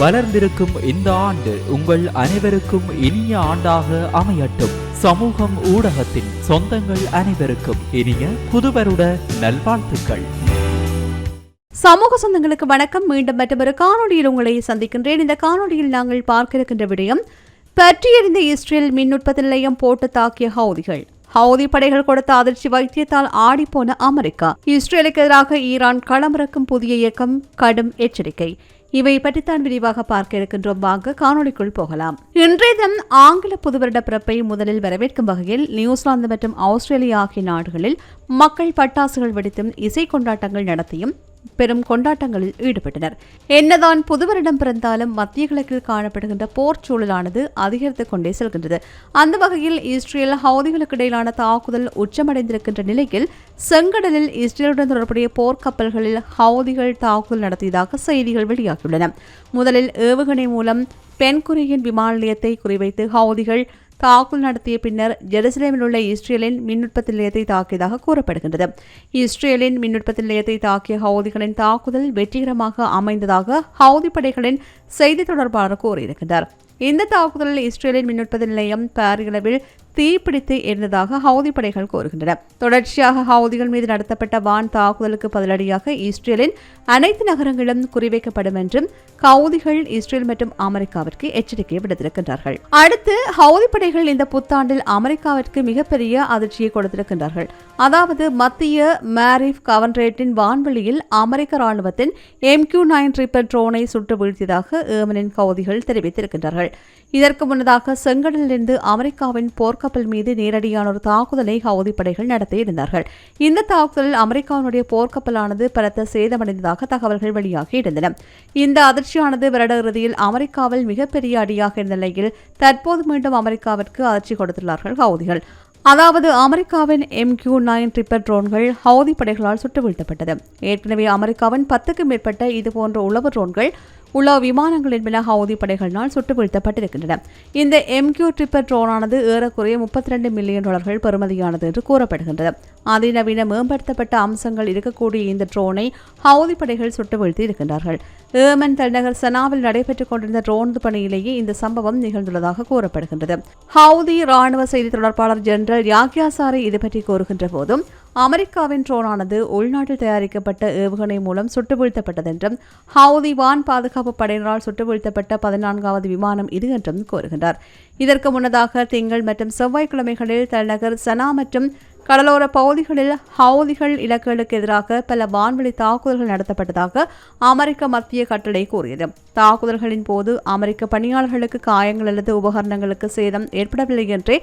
வளர்ந்திருக்கும் இந்த ஆண்டு உங்கள் அனைவருக்கும் இனிய ஆண்டாக அமையட்டும். சமூகம் ஊடகத்தின் சொந்தங்கள் அனைவருக்கும் இனிய புதுவருட நல்வாழ்த்துக்கள். சமூக சொந்தங்களுக்கு வணக்கம். மீண்டும் மற்றொரு காணொலியில் உங்களை சந்திக்கின்றேன். இந்த காணொலியில் நாங்கள் பார்க்க இருக்கின்ற விடயம் பற்றியறிந்த இஸ்ரேல் மின் உற்பத்தி நிலையம் போட்டு தாக்கிய ஹவுதிகள். ஹவுதி படைகள் கொடுத்த அதிர்ச்சி வைத்தியத்தால் ஆடிப்போன அமெரிக்கா. இஸ்ரேலுக்கு எதிராக ஈரான் களமிறக்கும் புதிய இயக்கம் கடும் எச்சரிக்கை. இவை பற்றித்தான் விரிவாக பார்க்க இருக்கின்றோம். வாங்க காணொளிக்குள் போகலாம். இன்றைய தினம் ஆங்கில புதுவருட பிறப்பை முதலில் வரவேற்கும் வகையில் நியூசிலாந்து மற்றும் ஆஸ்திரேலியா ஆகிய நாடுகளில் மக்கள் பட்டாசுகள் வெடித்தும் இசை கொண்டாட்டங்கள் நடத்தியும் பெரும் கொண்டாட்டங்களில் ஈடுபட்டனர். என்னதான் புதுவரிடம் பிறந்தாலும் மத்திய கிழக்கில் காணப்படுகின்ற போர் சூழலானது அதிகரித்துக் கொண்டே செல்கின்றது. அந்த வகையில் இஸ்ரேல் ஹவுதிகளுக்கு இடையிலான தாக்குதல் உச்சமடைந்திருக்கின்ற நிலையில் செங்கடலில் இஸ்ரேலுடன் தொடர்புடைய போர்க்கப்பல்களில் ஹவுதிகள் தாக்குதல் நடத்தியதாக செய்திகள் வெளியாகியுள்ளன. முதலில் ஏவுகணை மூலம் பென்குரியின் விமான நிலையத்தை குறிவைத்து ஹவுதிகள் தாக்குதல் நடத்திய பின்னர் ஜெருசலேமில் உள்ள இஸ்ரேலின் மின் உற்பத்தி நிலையத்தை தாக்கியதாக கூறப்படுகின்றது. இஸ்ரேலின் மின் உற்பத்தி நிலையத்தை தாக்கிய ஹவுதிகளின் தாக்குதல் வெற்றிகரமாக அமைந்ததாக ஹவுதி படைகளின் செய்தி தொடர்பாளர் கூறியிருக்கிறார் இந்த தாக்குதலில் இஸ்ரேலின் மின் உற்பத்தி நிலையம் பாரியளவில் தீப்பிடித்து எரிந்ததாக ஹவுதி படைகள் கூறுகின்றன. தொடர்ச்சியாக ஹவுதிகள் மீது நடத்தப்பட்ட வான் தாக்குதலுக்கு பதிலடியாக இஸ்ரேலின் அனைத்து நகரங்களும் குறிவைக்கப்படும் என்றும் ஹவுதிகள் இஸ்ரேல் மற்றும் அமெரிக்காவிற்கு எச்சரிக்கை விடுத்திருக்கின்றார்கள். அடுத்து ஹவுதி படைகள் இந்த புத்தாண்டில் அமெரிக்காவிற்கு மிகப்பெரிய அதிர்ச்சியை கொடுத்திருக்கின்றார்கள். அதாவது மத்திய மேரிஃப் கவன்ரேட்டின் வான்வெளியில் அமெரிக்க ராணுவத்தின் எம் கியூ நைன் ட்ரிப்பர் ட்ரோனை சுட்டு வீழ்த்தியதாக ஏமனின் கவுதிகள் தெரிவித்திருக்கின்றார்கள். இதற்கு முன்னதாக செங்கடலிலிருந்து அமெரிக்காவின் போர் போர்க்கப்பல் மீது நேரடியான ஒரு தாக்குதலை ஹவுதி படைகள் நடத்தியிருந்தார்கள் இந்த தாக்குதலில் அமெரிக்காவினுடைய போர்க்கப்பலானது பலத்த சேதமடைந்ததாக தகவல்கள் வெளியாகி இருந்தன. இந்த அதிர்ச்சியானது வருட இறுதியில் அமெரிக்காவில் மிகப்பெரிய அடியாக இருந்த நிலையில் தற்போது மீண்டும் அமெரிக்காவிற்கு அதிர்ச்சி கொடுத்துள்ளார்கள் ஹவுதிகள். அதாவது அமெரிக்காவின் எம் கியூ நைன் ட்ரிப்பர் ட்ரோன்கள் ஹவுதி படைகளால் சுட்டு வீழ்த்தப்பட்டது ஏற்கனவே அமெரிக்காவின் பத்துக்கும் மேற்பட்ட இதுபோன்ற உளவு ட்ரோன்கள் உள்ள விமானங்களின் என்பன ஹவுதி சுட்டு வீழ்த்தப்பட்டிருக்கின்றன இந்த எம்கியூ ட்ரிப்பர் ட்ரோனானது ஏறக்குறைய முப்பத்தி ரெண்டு மில்லியன் டாலர்கள் பெறுமதியானது என்று கூறப்படுகின்றது. அதிநவீன மேம்படுத்தப்பட்ட அம்சங்கள் இருக்கக்கூடிய இந்த ட்ரோனை ஹவுதி படைகள் சுட்டு வீழ்த்தி இருக்கின்றார்கள் ஏமன் தலைநகர் சனாவில் நடைபெற்றுக் கொண்டிருந்த ட்ரோன் பணியிலேயே இந்த சம்பவம் நிகழ்ந்துள்ளதாக கூறப்படுகின்றது. ஹவுதி ராணுவ செய்தி தொடர்பாளர் ஜெனரல் யாக்யாசாரி இது பற்றி கூறுகின்ற போதும் அமெரிக்காவின் ட்ரோனானது உள்நாட்டில் தயாரிக்கப்பட்ட ஏவுகணை மூலம் சுட்டு வீழ்த்தப்பட்டதென்றும் ஹவுதி வான் பாதுகாப்பு படையினரால் சுட்டு வீழ்த்தப்பட்ட பதினான்காவது விமானம் இது என்றும் கூறுகின்றார். இதற்கு முன்னதாக திங்கள் மற்றும் செவ்வாய்க்கிழமைகளில் தலைநகர் சனா மற்றும் கடலோர பகுதிகளில் ஹவுதிகள் இலக்குகளுக்கு எதிராக பல வான்வெளி தாக்குதல்கள் நடத்தப்பட்டதாக அமெரிக்க மத்திய கட்டளை கூறியது. தாக்குதல்களின் போது அமெரிக்க பணியாளர்களுக்கு காயங்கள் அல்லது உபகரணங்களுக்கு சேதம் ஏற்படவில்லை என்றே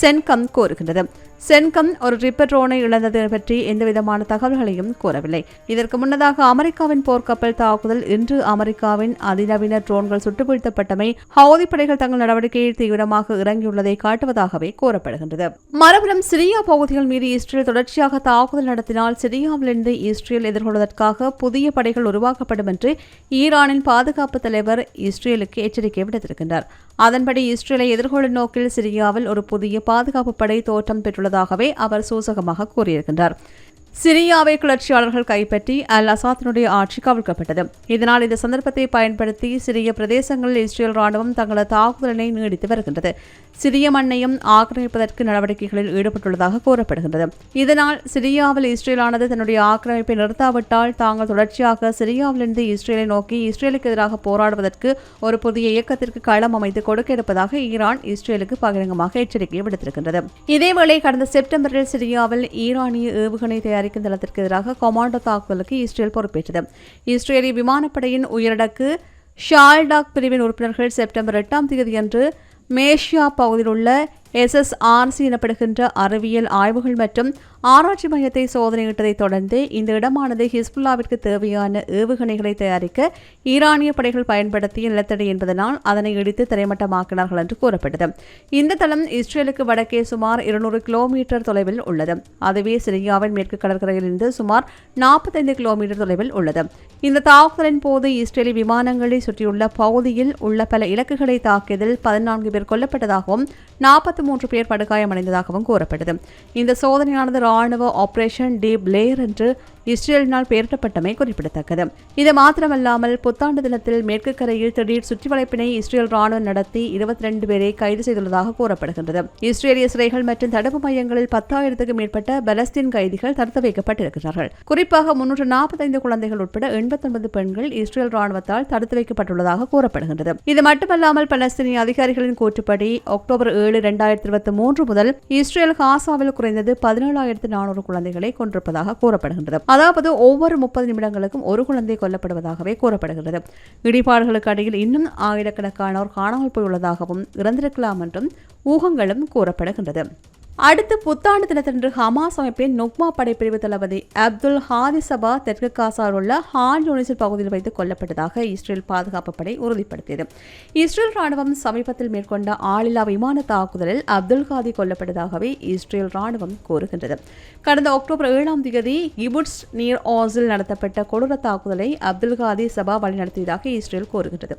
சென்கம் கூறுகின்றது. சென்கம் ஒரு ரிப்பர் ட்ரோனை இழந்தது பற்றி எந்தவிதமான தகவல்களையும் கூறவில்லை. இதற்கு முன்னதாக அமெரிக்காவின் போர்க்கப்பல் தாக்குதல் இன்று அமெரிக்காவின் அதிநவீன ட்ரோன்கள் சுட்டு வீழ்த்தப்பட்டமை ஹவுதி படைகள் தங்கள் நடவடிக்கையில் தீவிரமாக இறங்கியுள்ளதை காட்டுவதாகவே கூறப்படுகின்றது. மறுபுறம் சிரியா பகுதிகள் மீது இஸ்ரேல் தொடர்ச்சியாக தாக்குதல் நடத்தினால் சிரியாவிலிருந்து இஸ்ரேல் எதிர்கொள்வதற்காக புதிய படைகள் உருவாக்கப்படும் என்று ஈரானின் பாதுகாப்பு தலைவர் இஸ்ரேலுக்கு எச்சரிக்கை விடுத்திருக்கின்றார். அதன்படி இஸ்ரேலை எதிர்கொள்ளும் நோக்கில் சிரியாவில் ஒரு புதிய பாதுகாப்பு படை தோற்றம் பெற்றுள்ளதாகவே அவர் சூசகமாக கூறியிருக்கின்றார். சிரியாவை கிளர்ச்சியாளர்கள் கைப்பற்றி அல் அசாத்தினுடைய ஆட்சி கவிழ்க்கப்பட்டது. இதனால் இந்த சந்தர்ப்பத்தை பயன்படுத்தி சிறிய பிரதேசங்களில் இஸ்ரேல் ராணுவம் தங்களது தாக்குதலினை நீடித்து வருகின்றது. சிறிய மண்ணையும் ஆக்கிரமிப்பதற்கு நடவடிக்கைகளில் ஈடுபட்டுள்ளதாக கூறப்படுகின்றது. இதனால் சிரியாவில் இஸ்ரேலானது தன்னுடைய ஆக்கிரமிப்பை நிறுத்தாவிட்டால் தாங்கள் தொடர்ச்சியாக சிரியாவிலிருந்து இஸ்ரேலை நோக்கி இஸ்ரேலுக்கு எதிராக போராடுவதற்கு ஒரு புதிய இயக்கத்திற்கு களம் அமைத்து கொடுக்க இருப்பதாக ஈரான் இஸ்ரேலுக்கு பகிரங்கமாக எச்சரிக்கை விடுத்திருக்கின்றது. இதேவேளை கடந்த செப்டம்பரில் சிரியாவில் ஈரானிய ஏவுகணை தயார் தயாரிக்கும் தளத்திற்கு எதிராக கொமாண்டோ தாக்குதலுக்கு இஸ்ரேல் பொறுப்பேற்றது. இஸ்ரேலிய விமானப்படையின் உயரடக்கு ஷால்டாக் பிரிவின் உறுப்பினர்கள் செப்டம்பர் எட்டாம் தேதியன்று மேஷியா பகுதியில் உள்ள எஸ்எஸ்ஆர்சி எனப்படுகின்ற அறிவியல் ஆய்வுகள் மற்றும் ஆராய்ச்சி மையத்தை சோதனையிட்டதைத் தொடர்ந்து இந்த இடமானது ஹிஸ்புல்லாவிற்கு தேவையான ஏவுகணைகளை தயாரிக்க ஈரானிய படைகள் பயன்படுத்திய நிலத்தடி என்பதனால் அதனை இடித்து திரைமட்டமாக்கினார்கள் என்று கூறப்பட்டது இந்த தளம் இஸ்ரேலுக்கு வடக்கே சுமார் இருநூறு கிலோமீட்டர் தொலைவில் உள்ளது. அதுவே சிரியாவின் மேற்கு கடற்கரையிலிருந்து சுமார் நாற்பத்தைந்து கிலோமீட்டர் தொலைவில் உள்ளது. இந்த தாக்குதலின் போது இஸ்ரேலி விமானங்களை சுற்றியுள்ள பகுதியில் உள்ள பல இலக்குகளை தாக்கியதில் பதினான்கு பேர் கொல்லப்பட்டதாகவும் நாற்பத்தி மூன்று பேர் படுகாயமடைந்ததாகவும் கூறப்பட்டது இந்த சோதனையானது ராணுவ ஆபரேஷன் டி பிளேயர் என்று இஸ்ரேலினால் பெயரிடப்பட்டமை குறிப்பிடத்தக்கது. இது மாத்திரமல்லாமல் புத்தாண்டு தினத்தில் மேற்கு கரையில் திடீர் சுற்றிவளைப்பினை இஸ்ரேல் ராணுவம் நடத்தி இருபத்தி ரெண்டு பேரை கைது செய்துள்ளதாக கூறப்படுகின்றது. இஸ்ரேலிய சிறைகள் மற்றும் தடுப்பு மையங்களில் பத்தாயிரத்துக்கும் மேற்பட்ட பலஸ்தீன் கைதிகள் தடுத்து வைக்கப்பட்டிருக்கிறார்கள். குறிப்பாக முன்னூற்று நாற்பத்தைந்து குழந்தைகள் உட்பட எண்பத்தொன்பது பெண்கள் இஸ்ரேல் ராணுவத்தால் தடுத்து வைக்கப்பட்டுள்ளதாக கூறப்படுகின்றது. இது மட்டுமல்லாமல் பலஸ்தீனிய அதிகாரிகளின் கூற்றுப்படி அக்டோபர் ஏழு இரண்டாயிரத்தி இருபத்தி மூன்று முதல் இஸ்ரேல் காசாவில் குறைந்தது பதினேழாயிரத்து நானூறு குழந்தைகளை கொண்டிருப்பதாக கூறப்படுகின்றது. அதாவது ஒவ்வொரு முப்பது நிமிடங்களுக்கும் ஒரு குழந்தை கொல்லப்படுவதாகவே கூறப்படுகிறது இடிபாடுகளுக்கு அடியில் இன்னும் ஆயிரக்கணக்கானோர் காணாமல் போயுள்ளதாகவும் இறந்திருக்கலாம் என்றும் ஊகங்களும் கூறப்படுகின்றது. அடுத்து புத்தாண்டு தினத்தன்று ஹமாஸ் அமைப்பின் நுக்மா படைப்பிரிவு தளபதி அப்துல் ஹாதி சபா தெற்கு காசார் உள்ள ஹான் யூனிசில் பகுதியில் வைத்து கொல்லப்பட்டதாக இஸ்ரேல் பாதுகாப்பு படை உறுதிப்படுத்தியது. இஸ்ரேல் ராணுவம் சமீபத்தில் மேற்கொண்ட ஆளில்லா விமான தாக்குதலில் அப்துல் ஹாதி கொல்லப்பட்டதாகவே இஸ்ரேல் ராணுவம் கூறுகின்றது. கடந்த அக்டோபர் ஏழாம் தேதி இபுட்ஸ் நீர் ஆஸில் நடத்தப்பட்ட கொடூர தாக்குதலை அப்துல் ஹாதி சபா வழிநடத்தியதாக இஸ்ரேல் கூறுகின்றது.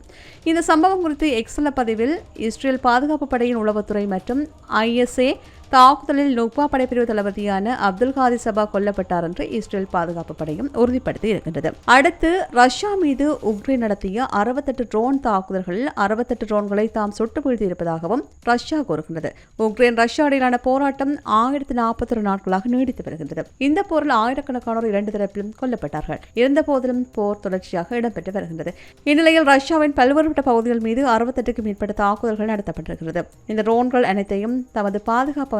இந்த சம்பவம் குறித்து எக்ஸல பதிவில் இஸ்ரேல் பாதுகாப்பு படையின் உளவுத்துறை மற்றும் ஐஎஸ்ஏ தாக்குதலில் நுக்பா படைப்பிரிவு தளபதியான அப்துல் காதி சபா கொல்லப்பட்டார் என்று இஸ்ரேல் பாதுகாப்பு படையும் உறுதிப்படுத்தி இருக்கின்றது. அடுத்து ரஷ்யா மீது உக்ரைன் நடத்திய அறுபத்தெட்டு ட்ரோன் தாக்குதல்களில் அறுபத்தெட்டு ட்ரோன்களை தாம் சுட்டு வீழ்த்தியிருப்பதாகவும் ரஷ்யா கூறுகின்றது. உக்ரைன் ரஷ்யா இடையிலான போராட்டம் ஆயிரத்தி நாற்பத்தொரு நாட்களாக நீடித்து வருகின்றது. இந்த போரில் ஆயிரக்கணக்கானோர் இரண்டு தரப்பிலும் கொல்லப்பட்டார்கள். இருந்த போதிலும் போர் தொடர்ச்சியாக இடம்பெற்று வருகின்றது. இந்நிலையில் ரஷ்யாவின் பல்வேறுபட்ட பகுதிகள் மீது அறுபத்தெட்டுக்கும் மேற்பட்ட தாக்குதல்கள் நடத்தப்பட்டிருக்கிறது இந்த ட்ரோன்கள் அனைத்தையும் தமது பாதுகாப்பு